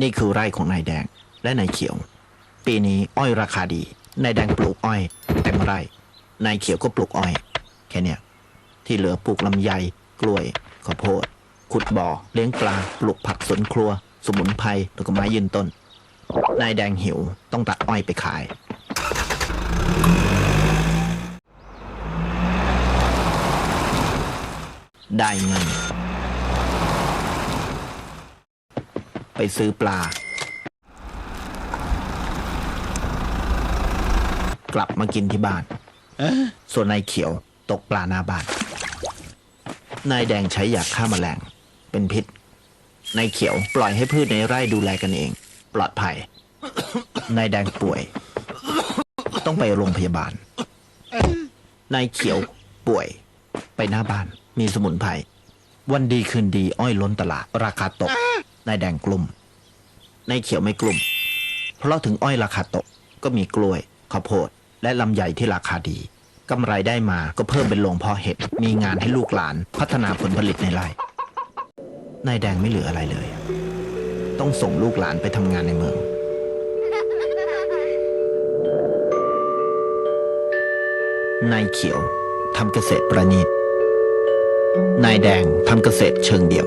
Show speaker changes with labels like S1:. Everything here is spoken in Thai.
S1: นี่คือไร่ของนายแดงและนายเขียว ปีนี้อ้อยราคาดี นายแดงปลูกอ้อยเต็มไร่ นายเขียวก็ปลูกอ้อย แค่เนี้ยที่เหลือปลูกลำไย กล้วยข้าวโพด ขุดบ่อ เลี้ยงปลา ปลูกผักสวนครัว สมุนไพรแล้วก็ไม้ยืนต้น นายแดงหิวต้องตัดอ้อยไปขายได้เงิน ไปซื้อปลา กลับมากินที่บ้าน ส่วนนายเขียวตกปลาหน้าบ้าน นายแดงใช้ยาฆ่าแมลง เป็นพิษ นายเขียวปล่อยให้พืชในไร่ดูแลกันเอง ปลอดภัย นายแดงป่วย ต้องไปโรงพยาบาล นายเขียวป่วย ไปหน้าบ้าน มีสมุนไพร วันดีคืนดีอ้อยล้นตลาด ราคาตก นายแดงกลุ่มนายเขียวไม่กลุ่ม เพราะถึงอ้อยราคาตกก็มีกล้วยข้าวโพด และลำไยที่ราคาดีกำไรได้มาก็เพิ่มเป็นโรงเพาะเห็ดมีงานให้ลูกหลานพัฒนาผลผลิตในไร่นายแดงไม่เหลืออะไรเลย ต้องส่งลูกหลานไปทำงานในเมืองนายเขียวทำเกษตรประณีตนายแดงทำเกษตรเชิงเดี่ยว